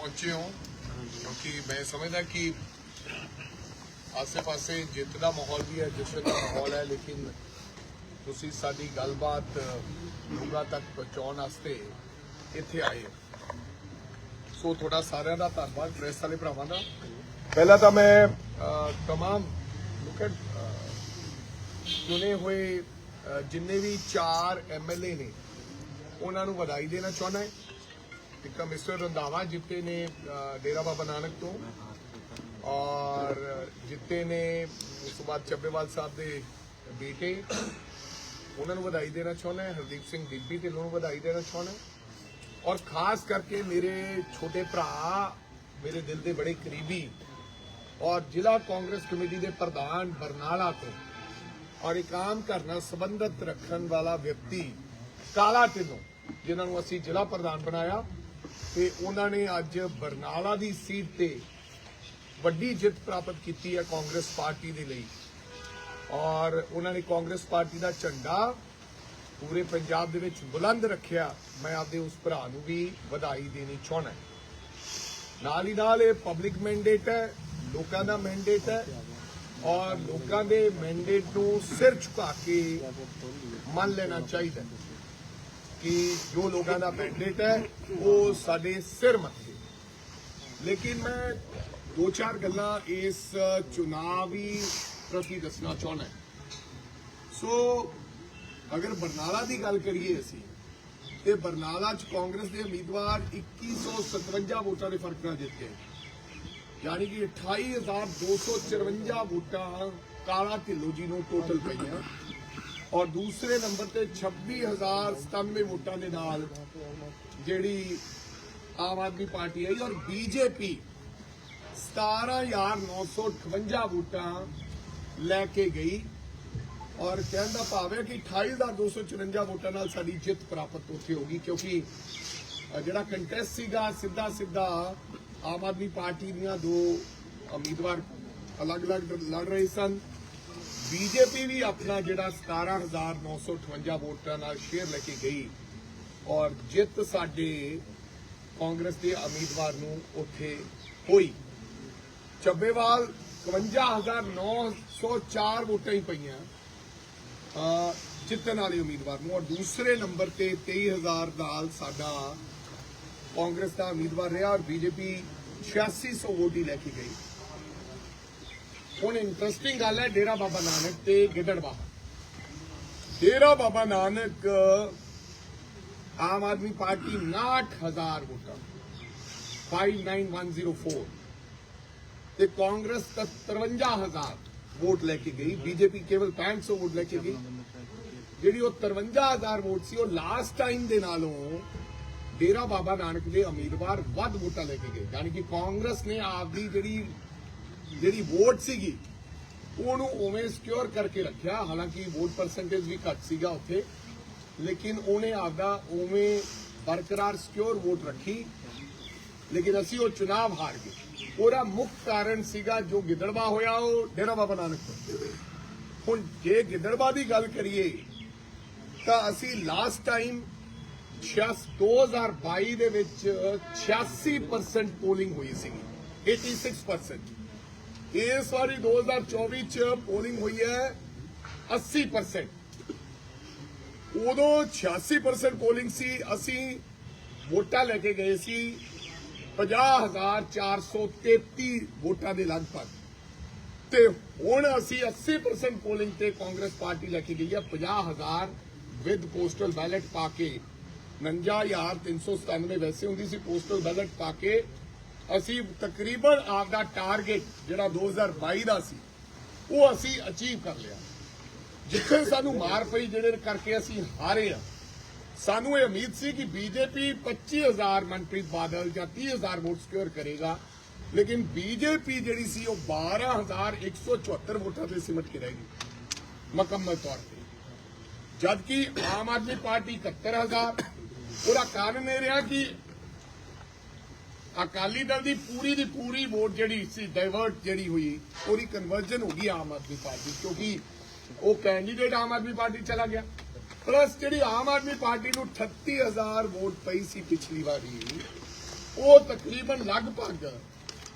ਪਹੁੰਚੇ ਹੋ ਕਿਉਂਕਿ ਮੈਂ ਸਮਝਦਾ ਕਿ ਆਸੇ-ਪਾਸੇ ਜਿੱਤ ਦਾ ਮਾਹੌਲ ਵੀ ਹੈ ਜਸ਼ਨ ਦਾ ਮਾਹੌਲ ਹੈ ਲੇਕਿਨ ਤੁਸੀਂ ਸਾਡੀ ਗੱਲਬਾਤ ਲੋਕਾਂ ਤੱਕ ਪਹੁੰਚਾਉਣ ਵਾਸਤੇ ਇੱਥੇ ਆਏ ਹੋ। ਸੋ ਤੁਹਾਡਾ ਸਾਰਿਆਂ ਦਾ ਧੰਨਵਾਦ ਪ੍ਰੈਸ ਵਾਲੇ ਭਰਾਵਾਂ ਦਾ। ਪਹਿਲਾਂ ਤਾਂ ਮੈਂ ਅਹ, ਤਮਾਮ ਐਟ ਚੁਣੇ ਹੋਏ ਜਿੰਨੇ ਵੀ ਚਾਰ ਐਮਐਲਏ ਨੇ ਉਹਨਾਂ ਨੂੰ ਵਧਾਈ ਦੇਣਾ ਚਾਹੁੰਦਾ ਹਾਂ। ਇੱਕ ਤਾਂ ਮਿਸਟਰ ਰੰਧਾਵਾ ਜਿੱਤੇ ਨੇ ਅਹ, ਡੇਰਾ ਬਾਬਾ ਨਾਨਕ ਤੋਂ ਔਰ ਜਿੱਤੇ ਨੇ ਉਸ ਤੋਂ ਬਾਅਦ ਚੱਬੇਵਾਲ ਸਾਹਿਬ ਦੇ ਬੇਟੇ ਉਹਨਾਂ ਨੂੰ ਵਧਾਈ ਦੇਣਾ ਚਾਹੁੰਦਾ ਹਾਂ ਹਰਦੀਪ ਸਿੰਘ ਦਿੱਬੀ ਤੇ ਨੂੰ ਵਧਾਈ ਦੇਣਾ ਚਾਹੁੰਦਾ ਔਰ ਖਾਸ ਕਰਕੇ ਮੇਰੇ ਛੋਟੇ ਭਰਾ ਮੇਰੇ ਦਿਲ ਦੇ ਬੜੇ ਕਰੀਬੀ ਔਰ ਜ਼ਿਲ੍ਹਾ ਕਾਂਗਰਸ ਕਮੇਟੀ ਦੇ ਪ੍ਰਧਾਨ ਬਰਨਾਲਾ ਤੋਂ ਔਰ ਇਹ ਕੰਮ ਕਰਨਾ ਸੰਬੰਧਤ ਰੱਖਣ ਵਾਲਾ ਵਿਅਕਤੀ ਕਾਲਾ ਢਿੱਲੋਂ ਜਿਨ੍ਹਾਂ ਨੂੰ ਅਸੀਂ ਜ਼ਿਲ੍ਹਾ ਪ੍ਰਧਾਨ ਬਣਾਇਆ ਤੇ ਉਹਨਾਂ ਨੇ ਅੱਜ ਬਰਨਾਲਾ ਦੀ ਸੀਟ ਤੇ ਵੱਡੀ ਜਿੱਤ ਪ੍ਰਾਪਤ ਕੀਤੀ ਹੈ ਕਾਂਗਰਸ ਪਾਰਟੀ ਦੇ ਲਈ। ਔਰ ਉਹਨਾਂ ਨੇ ਕਾਂਗਰਸ ਪਾਰਟੀ ਦਾ ਝੰਡਾ ਪੂਰੇ ਪੰਜਾਬ ਦੇ ਵਿੱਚ ਬੁਲੰਦ ਰੱਖਿਆ। ਮੈਂ ਆਪਦੇ ਉਸ ਭਰਾ ਨੂੰ ਵੀ ਵਧਾਈ ਦੇਣੀ ਚਾਹੁੰਦਾ ਨਾਲ ਹੀ ਨਾਲ ਇਹ ਪਬਲਿਕ ਮੈਂਡੇਟ ਹੈ, ਲੋਕਾਂ ਦਾ ਮੈਂਡੇਟ ਹੈ ਔਰ ਲੋਕਾਂ ਦੇ ਮੈਂਡੇਟ ਨੂੰ ਸਿਰ ਝੁਕਾ ਕੇ ਮੰਨ ਲੈਣਾ ਚਾਹੀਦਾ ਕਿ ਜੋ ਲੋਕਾਂ ਦਾ ਮੈਂਡੇਟ ਹੈ, ਉਹ ਸਾਡੇ ਸਿਰ ਮੱਥੇ ਲੇਕਿਨ ਮੈਂ ਦੋ ਚਾਰ ਗੱਲਾਂ ਇਸ ਚੁਣਾਵੀ ਪ੍ਰਤੀ ਦੱਸਣਾ ਚਾਹੁੰਦਾ ਸੋ ਅਗਰ ਬਰਨਾਲਾ ਦੀ ਗੱਲ ਕਰੀਏ ਅਸੀਂ, ਤੇ ਬਰਨਾਲਾ ਚ ਕਾਂਗਰਸ ਦੇ ਉਮੀਦਵਾਰ 2157 ਵੋਟਾਂ ਦੇ ਫ਼ਰਕ ਨਾਲ ਜਿੱਤ ਗਏ। ਯਾਨੀ ਕਿ 28254 ਵੋਟਾਂ ਕਾਲਾ ਢਿੱਲੋਂ ਜੀ ਨੂੰ ਟੋਟਲ ਪਈਆਂ। ਔਰ ਦੂਸਰੇ ਨੰਬਰ ਤੇ 26097 ਵੋਟਾਂ ਦੇ ਨਾਲ ਜਿਹੜੀ ਆਮ ਆਦਮੀ ਪਾਰਟੀ ਆਈ ਔਰ ਬੀਜੇਪੀ 17958 ਵੋਟਾਂ ਲੈ ਕੇ ਗਈ ਔਰ ਕਹਿਣ ਦਾ ਭਾਵ ਹੈ ਕਿ 28254 ਵੋਟਾਂ ਨਾਲ ਸਾਡੀ ਜਿੱਤ ਪ੍ਰਾਪਤ ਉੱਥੇ ਹੋਗੀ ਕਿਉਂਕਿ ਜਿਹੜਾ ਕੰਟੈਸਟ ਸੀਗਾ, ਸਿੱਧਾ ਸਿੱਧਾ ਆਮ ਆਦਮੀ ਪਾਰਟੀ ਦੀਆਂ ਦੋ ਉਮੀਦਵਾਰ ਅਲੱਗ-ਅਲੱਗ ਲੜ ਰਹੇ ਸਨ। ਬੀਜੇਪੀ ਵੀ ਆਪਣਾ ਜਿਹੜਾ 17958 ਵੋਟਾਂ ਨਾਲ ਸ਼ੇਅਰ ਲੈ ਕੇ ਗਈ ਔਰ ਜਿੱਤ ਸਾਡੇ ਕਾਂਗਰਸ ਦੇ ਉਮੀਦਵਾਰ ਨੂੰ ਉੱਥੇ ਹੋਈ। ਚੱਬੇਵਾਲ 51904 ਵੋਟਾਂ ਹੀ ਪਈਆਂ ਜਿੱਤਣ ਵਾਲੇ ਉਮੀਦਵਾਰ ਨੂੰ ਔਰ ਦੂਸਰੇ ਨੰਬਰ ਤੇ 23000 ਨਾਲ ਸਾਡਾ ਕਾਂਗਰਸ ਦਾ ਉਮੀਦਵਾਰ ਰਿਹਾ ਔਰ ਬੀਜੇਪੀ 8600 ਵੋਟ ਹੀ ਲੈ ਕੇ ਗਈ। ਹੁਣ ਇੰਟਰਸਟਿੰਗ ਗੱਲ ਹੈ, ਡੇਰਾ ਬਾਬਾ ਨਾਨਕ ਤੇ ਗਿੱਦੜਬਾਹਾ ਡੇਰਾ ਬਾਬਾ ਨਾਨਕ, ਆਮ ਆਦਮੀ ਪਾਰਟੀ 69000 ਵੋਟਾਂ। 59104 ਤੇ ਕਾਂਗਰਸ 53000 ਵੋਟ ਲੈ ਕੇ ਗਈ, ਬੀਜੇਪੀ ਕੇਵਲ 500 ਵੋਟ ਲੈ ਕੇ ਗਈ। ਜਿਹੜੀ ਉਹ 53000 ਵੋਟ ਸੀ, ਉਹ ਲਾਸਟ ਟਾਈਮ ਦੇ ਨਾਲੋਂ ਡੇਰਾ ਬਾਬਾ ਨਾਨਕ ਦੇ ਉਮੀਦਵਾਰ ਵੱਧ ਵੋਟਾਂ ਲੈ ਕੇ ਗਏ। ਯਾਨੀ ਕਿ ਕਾਂਗਰਸ ਨੇ ਆਪਦੀ ਜਿਹੜੀ ਜਿਹੜੀ ਵੋਟ ਸੀਗੀ, ਉਹਨੂੰ ਉਵੇਂ ਸਿਕਿਉਰ ਕਰਕੇ ਰੱਖਿਆ। ਹਾਲਾਂਕਿ ਵੋਟ ਪਰਸੈਂਟੇਜ ਵੀ ਘੱਟ ਸੀਗਾ ਉੱਥੇ, ਲੇਕਿਨ ਉਹਨੇ ਆਪਦਾ ਉਵੇਂ ਬਰਕਰਾਰ ਸਿਕਿਉਰ ਵੋਟ ਰੱਖੀ। ਲੇਕਿਨ ਅਸੀਂ ਉਹ ਚੁਣਾਵ ਹਾਰ ਗਏ। ਉਹਦਾ ਮੁੱਖ ਕਾਰਨ ਸੀਗਾ ਜੋ ਗਿੱਦੜਵਾ ਹੋਇਆ, ਉਹ ਡੇਰਾ ਬਾਬਾ ਨਾਨਕ ਹੁਣ ਜੇ ਗਿੱਦੜਵਾ ਦੀ ਗੱਲ ਕਰੀਏ, ਤਾਂ ਅਸੀਂ ਲਾਸਟ ਟਾਈਮ 2022 ਦੇ ਵਿੱਚ 86% ਪੋਲਿੰਗ ਹੋਈ ਸੀਗੀ 86% ਇਸ ਵਾਰੀ 2024 ਚ ਪੋਲਿੰਗ ਹੋਈ ਹੈ 80% ਉਦੋਂ 86% ਪੋਲਿੰਗ ਸੀ, ਅਸੀਂ ਵੋਟਾਂ ਲੈ ਕੇ ਗਏ ਸੀ 50433 ਵੋਟਾਂ ਦੇ ਲਗਭਗ। ਤੇ ਹੁਣ ਅਸੀਂ 80% ਪੋਲਿੰਗ ਤੇ ਕਾਂਗਰਸ ਪਾਰਟੀ ਲੈ ਕੇ ਗਈ ਹੈ 50000 ਵਿਦ ਪੋਸਟਲ ਬੈਲਟ ਪਾ ਕੇ। 59397 ਵੈਸੇ ਹੁੰਦੀ ਸੀ, ਪੋਸਟਲ ਬੈਲਟ ਪਾ ਕੇ ਅਸੀਂ ਤਕਰੀਬਨ ਆਪਦਾ ਟਾਰਗੇਟ ਜਿਹੜਾ 2022 ਦਾ ਸੀ, ਉਹ ਅਸੀਂ ਅਚੀਵ ਕਰ ਲਿਆ। ਜਿੱਥੇ ਸਾਨੂੰ ਮਾਰ ਪਈ ਜਿਹੜੇ ਕਰਕੇ ਅਸੀਂ ਹਾਰੇ ਆ। ਸਾਨੂੰ ਇਹ ਉਮੀਦ ਸੀ ਕਿ ਬੀਜੇਪੀ 25000 ਮਨਪ੍ਰੀਤ ਬਾਦਲ ਜਾਂ 30000 ਵੋਟ ਸਿਕਿਉਰ ਕਰੇਗਾ। ਲੇਕਿਨ ਬੀਜੇਪੀ ਜਿਹੜੀ ਸੀ, ਉਹ 12174 ਵੋਟਾਂ ਤੇ ਸਿਮਟ ਕੇ ਰਹਿ ਗਈ, ਮੁਕੰਮਲ ਤੌਰ ਤੇ। ਜਦਕਿ ਆਮ ਆਦਮੀ ਪਾਰਟੀ 71000 ਉਹਦਾ ਕਾਰਨ ਇਹ ਰਿਹਾ ਕਿ ਅਕਾਲੀ ਦਲ ਦੀ ਪੂਰੀ ਦੀ ਪੂਰੀ ਵੋਟ ਜਿਹੜੀ ਸੀ ਡਾਇਵਰਟ ਜਿਹੜੀ ਹੋਈ, ਉਹਦੀ ਕਨਵਰਜਨ ਹੋ ਗਈ ਆਮ ਆਦਮੀ ਪਾਰਟੀ, ਕਿਉਂਕਿ ਉਹ ਕੈਂਡੀਡੇਟ ਆਮ ਆਦਮੀ ਪਾਰਟੀ ਚਲਾ ਗਿਆ। ਪਲੱਸ ਜਿਹੜੀ ਆਮ ਆਦਮੀ ਪਾਰਟੀ ਨੂੰ 38000 ਵੋਟ ਪਈ ਸੀ ਪਿਛਲੀ ਵਾਰੀ, ਉਹ ਤਕਰੀਬਨ ਲਗਭਗ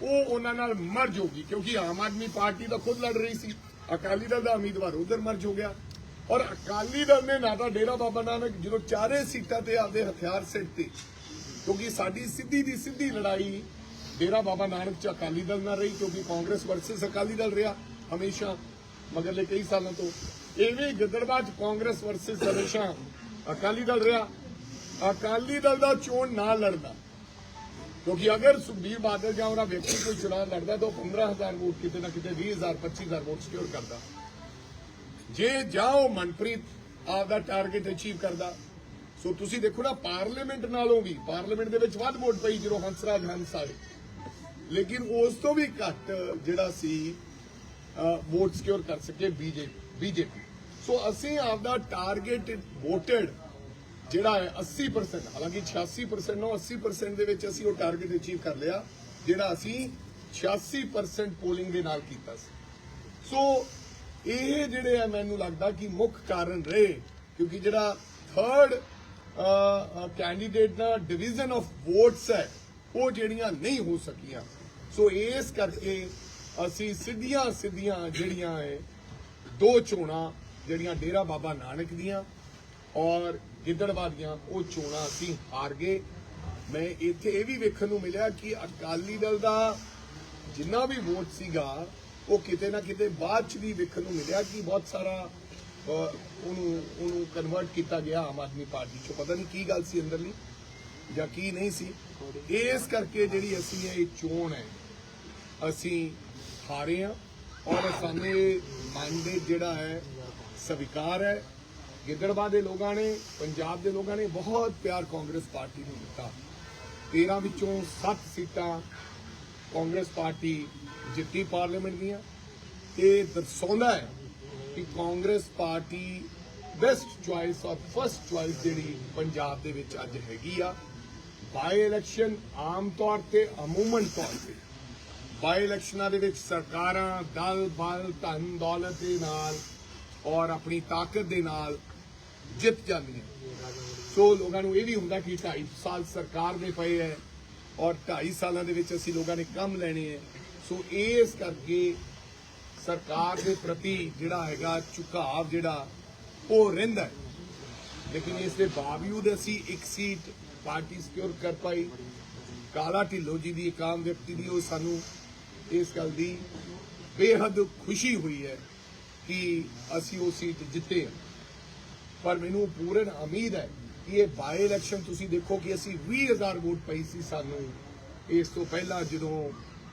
ਉਹ ਉਹਨਾਂ ਨਾਲ ਮਰਜ ਹੋ ਗਈ, ਕਿਉਂਕਿ ਆਮ ਆਦਮੀ ਪਾਰਟੀ ਤਾਂ ਖੁਦ ਲੜ ਰਹੀ ਸੀ। ਅਕਾਲੀ ਦਲ ਦਾ ਉਮੀਦਵਾਰ ਉਧਰ ਮਰਜ ਹੋ ਗਿਆ। ਔਰ ਅਕਾਲੀ ਦਲ ਨੇ ਨਾ ਤਾਂ ਡੇਰਾ ਬਾਬਾ ਨਾਨਕ, ਜਦੋਂ ਚਾਰੇ ਸੀਟਾਂ ਤੇ ਆਪਦੇ ਹਥਿਆਰ ਸਿੱਟ ਤੇ ਕਿਉਂਕਿ ਸਾਡੀ ਸਿੱਧੀ ਦੀ ਸਿੱਧੀ ਲੜਾਈ ਡੇਰਾ ਬਾਬਾ ਨਾਨਕ ਚ ਅਕਾਲੀ ਦਲ ਨਾਲ ਰਹੀ, ਕਿਉਂਕਿ ਕਾਂਗਰਸ ਵਰਸਸ ਅਕਾਲੀ ਦਲ ਰਿਹਾ ਹਮੇਸ਼ਾ, ਮਗਰਲੇ ਕਈ ਸਾਲਾਂ ਤੋਂ। ਐਵੇਂ ਗਿੱਦੜਬਾਹ ਕਾਂਗਰਸ ਵਰਸਸ ਹਮੇਸ਼ਾ ਅਕਾਲੀ ਦਲ ਰਿਹਾ। ਅਕਾਲੀ ਦਲ ਦਾ ਚੋਣ ਨਾ ਲੜਦਾ। ਕਿਉਂਕਿ ਅਗਰ ਸੁਖਬੀਰ ਬਾਦਲ ਜਾਂ ਉਹਦਾ ਵਿਅਕਤੀ ਕੋਈ ਚੁਣਾਵ ਲੜਦਾ, ਤਾਂ ਉਹ 15000 ਵੋਟ ਕਿਤੇ ਨਾ ਕਿਤੇ 20000 25000 ਵੋਟ ਸਿਕਿਉਰ ਕਰਦਾ। ਜੇ ਜਾਂ ਉਹ ਮਨਪ੍ਰੀਤ ਆਪ ਦਾ ਟਾਰਗੇਟ ਅਚੀਵ ਕਰਦਾ ਸੋ ਤੁਸੀਂ ਦੇਖੋ ਨਾ, ਪਾਰਲੀਮੈਂਟ ਨਾਲੋਂ ਵੀ, ਪਾਰਲੀਮੈਂਟ ਦੇ ਵਿੱਚ ਵੱਧ ਵੋਟ ਪਈ ਜਦੋਂ ਹੰਸਰਾਜ ਹੰਸ ਆਏ। ਲੇਕਿਨ ਉਸ ਤੋਂ ਵੀ ਘੱਟ ਜਿਹੜਾ ਸੀ ਵੋਟ ਸਿਕਿਉਰ ਕਰ ਸਕੇ ਬੀਜੇਪੀ ਬੀਜੇਪੀ। ਸੋ ਅਸੀਂ ਆਪਦਾ ਟਾਰਗੇਟ ਵੋਟਡ ਜਿਹੜਾ ਹੈ 80% ਹਾਲਾਂਕਿ 86% ਨੂੰ 80% ਦੇ ਵਿੱਚ ਅਸੀਂ ਉਹ ਟਾਰਗੇਟ ਅਚੀਵ ਕਰ ਲਿਆ, ਜਿਹੜਾ ਅਸੀਂ 86% ਪੋਲਿੰਗ ਦੇ ਨਾਲ ਕੀਤਾ ਸੀ। ਸੋ ਇਹ ਜਿਹੜੇ ਆ, ਮੈਨੂੰ ਲੱਗਦਾ ਕਿ ਮੁੱਖ ਕਾਰਨ ਰਹੇ, ਕਿਉਂਕਿ ਜਿਹੜਾ ਥਰਡ ਕੈਂਡੀਡੇਟ ਦਾ ਡਿਵੀਜ਼ਨ ਆਫ ਵੋਟਸ ਹੈ, ਉਹ ਜਿਹੜੀਆਂ ਨਹੀਂ ਹੋ ਸਕੀਆਂ। ਸੋ ਇਸ ਕਰਕੇ ਅਸੀਂ ਸਿੱਧੀਆਂ ਸਿੱਧੀਆਂ ਜਿਹੜੀਆਂ ਹੈ ਦੋ ਚੋਣਾਂ ਜਿਹੜੀਆਂ ਡੇਰਾ ਬਾਬਾ ਨਾਨਕ ਦੀਆਂ ਔਰ ਗਿੱਦੜਵਾ ਦੀਆਂ, ਉਹ ਚੋਣਾਂ ਅਸੀਂ ਹਾਰ ਗਏ। ਮੈਂ ਇੱਥੇ ਇਹ ਵੀ ਵੇਖਣ ਨੂੰ ਮਿਲਿਆ ਕਿ ਅਕਾਲੀ ਦਲ ਦਾ ਜਿੰਨਾ ਵੀ ਵੋਟ ਸੀਗਾ, ਉਹ ਕਿਤੇ ਨਾ ਕਿਤੇ ਬਾਅਦ ਚ ਵੀ ਵੇਖਣ ਨੂੰ ਮਿਲਿਆ ਕਿ ਬਹੁਤ ਸਾਰਾ ਉਹਨੂੰ ਉਹਨੂੰ ਕਨਵਰਟ ਕੀਤਾ ਗਿਆ ਆਮ ਆਦਮੀ ਪਾਰਟੀ ਚ। ਪਤਾ ਨਹੀਂ ਕੀ ਗੱਲ ਸੀ ਅੰਦਰਲੀ ਜਾਂ ਕੀ ਨਹੀਂ ਸੀ। ਇਸ ਕਰਕੇ ਜਿਹੜੀ ਅਸੀਂ ਇਹ ਚੋਣ ਹੈ, ਅਸੀਂ ਹਾਰੇ ਹਾਂ ਔਰ ਸਾਨੂੰ ਇਹ ਮੈਂਡੇਟ ਜਿਹੜਾ ਹੈ, ਸਵੀਕਾਰ ਹੈ। ਗਿੱਦੜਵਾ ਦੇ ਲੋਕਾਂ ਨੇ, ਪੰਜਾਬ ਦੇ ਲੋਕਾਂ ਨੇ ਬਹੁਤ ਪਿਆਰ ਕਾਂਗਰਸ ਪਾਰਟੀ ਨੂੰ ਦਿੱਤਾ। 13 ਵਿੱਚੋਂ 7 ਸੀਟਾਂ ਕਾਂਗਰਸ ਪਾਰਟੀ ਜਿੱਤੀ ਪਾਰਲੀਮੈਂਟ ਦੀਆਂ। ਇਹ ਦਰਸਾਉਂਦਾ ਹੈ ਕਿ ਕਾਂਗਰਸ ਪਾਰਟੀ ਬੈਸਟ ਚੁਆਇਸ ਔਰ ਫਰਸਟ ਚੁਆਇਸ ਜਿਹੜੀ ਪੰਜਾਬ ਦੇ ਵਿੱਚ ਅੱਜ ਹੈਗੀ ਆ ਬਾਈ ਇਲੈਕਸ਼ਨ ਆਮ ਤੌਰ ਤੇ, ਅਮੂਮਨ ਤੌਰ ਤੇ ਬਾਈ ਇਲੈਕਸ਼ਨਾਂ ਦੇ ਵਿੱਚ ਸਰਕਾਰਾਂ ਦਲ, ਬਲ, ਧਨ, ਦੌਲਤ ਦੇ ਨਾਲ ਔਰ ਆਪਣੀ ਤਾਕਤ ਦੇ ਨਾਲ ਜਿੱਤ ਜਾਂਦੀਆਂ। ਸੋ ਲੋਕਾਂ ਨੂੰ ਇਹ ਵੀ ਹੁੰਦਾ ਕਿ 2.5 ਸਾਲ ਸਰਕਾਰ ਦੇ ਪਏ ਹੈ ਔਰ 2.5 ਸਾਲਾਂ ਦੇ ਵਿੱਚ ਅਸੀਂ ਲੋਕਾਂ ਨੇ ਕੰਮ ਲੈਣੇ ਹੈ। ਸੋ ਇਸ ਕਰਕੇ ਸਰਕਾਰ ਦੇ ਪ੍ਰਤੀ ਜਿਹੜਾ ਹੈਗਾ ਝੁਕਾਅ ਜਿਹੜਾ, ਉਹ ਰਹਿੰਦਾ ਲੇਕਿਨ ਇਸ ਦੇ ਬਾਵਜੂਦ ਅਸੀਂ ਇੱਕ ਸੀਟ ਪਾਰਟੀ ਸਿਕਿਉਰ ਕਰ ਪਾਈ। ਕਾਲਾ ਢਿੱਲੋਂ ਜੀ ਦੀ ਇੱਕ ਆਮ ਵਿਅਕਤੀ ਦੀ ਉਹ ਸਾਨੂੰ ਇਸ ਗੱਲ ਦੀ ਬੇਹੱਦ ਖੁਸ਼ੀ ਹੋਈ ਹੈ ਕਿ ਅਸੀਂ ਉਹ ਸੀਟ ਜਿੱਤੇ ਹਾਂ। ਪਰ ਮੈਨੂੰ ਪੂਰਨ ਉਮੀਦ ਹੈ ਕਿ ਇਹ ਬਾਈ ਇਲੈਕਸ਼ਨ ਤੁਸੀਂ ਦੇਖੋ ਕਿ ਅਸੀਂ 20000 ਵੋਟ ਪਈ ਸੀ ਸਾਨੂੰ। ਇਸ ਤੋਂ ਪਹਿਲਾਂ ਜਦੋਂ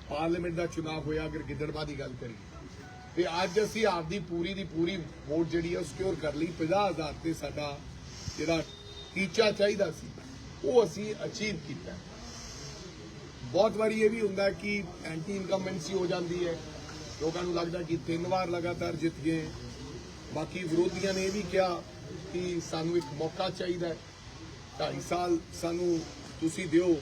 ਪਾਰਲੀਮੈਂਟ ਦਾ ਚੋਣ ਹੋਇਆ, ਅਗਰ ਗਿੱਦੜਬਾ ਦੀ ਗੱਲ ਕਰੀਏ। ਤੇ ਅੱਜ ਅਸੀਂ ਆਪਦੀ ਪੂਰੀ ਦੀ ਪੂਰੀ ਵੋਟ ਜਿਹੜੀ ਹੈ ਉਹ ਸਿਕਿਉਰ ਕਰ ਲਈ। 50000 ਤੇ ਸਾਡਾ ਜਿਹੜਾ ਟੀਚਾ ਚਾਹੀਦਾ ਸੀ, ਉਹ ਅਸੀਂ ਅਚੀਵ ਕੀਤਾ। ਬਹੁਤ ਵਾਰੀ ਇਹ ਵੀ ਹੁੰਦਾ ਕਿ ਐਂਟੀ ਇਨਕਮਬੈਂਸੀ ਹੋ ਜਾਂਦੀ ਹੈ। ਲੋਕਾਂ ਨੂੰ ਲੱਗਦਾ ਕਿ ਤਿੰਨ ਵਾਰ ਲਗਾਤਾਰ ਜਿੱਤ ਗਏ। ਬਾਕੀ ਵਿਰੋਧੀਆਂ ਨੇ ਇਹ ਵੀ ਕਿਹਾ ਕਿ ਸਾਨੂੰ ਇੱਕ ਮੌਕਾ ਚਾਹੀਦਾ ਹੈ। 2.5 ਸਾਲ ਸਾਨੂੰ ਤੁਸੀਂ ਦਿਓ,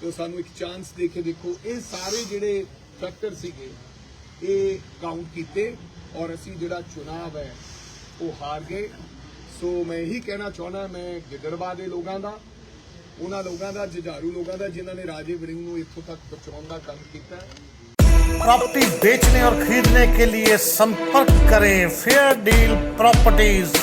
ਤੇ ਸਾਨੂੰ ਇੱਕ ਚਾਂਸ ਦੇ ਕੇ ਦੇਖੋ। ਇਹ ਸਾਰੇ ਜਿਹੜੇ ਫੈਕਟਰ ਸੀਗੇ ਇਹ ਕਾਊਂਟ ਕੀਤੇ ਔਰ ਅਸੀਂ ਜਿਹੜਾ ਚੁਣਾਵ ਹੈ ਉਹ ਹਾਰ ਗਏ ਸੋ ਮੈਂ ਇਹੀ ਕਹਿਣਾ ਚਾਹੁੰਦਾ ਮੈਂ ਗਿੱਦੜਬਾਹ ਦੇ ਲੋਕਾਂ ਦਾ ਉਹਨਾਂ ਲੋਕਾਂ ਦਾ ਜੁਝਾਰੂ ਲੋਕਾਂ ਦਾ ਜਿਨ੍ਹਾਂ ਨੇ ਰਾਜੇ ਵੜਿੰਗ ਨੂੰ ਇੱਥੋਂ ਤੱਕ ਪਹੁੰਚਾਉਣ ਦਾ ਕੰਮ ਕੀਤਾ ਹੈ प्रॉपर्टी बेचने और खरीदने के लिए संपर्क करें फेयर डील प्रॉपर्टीज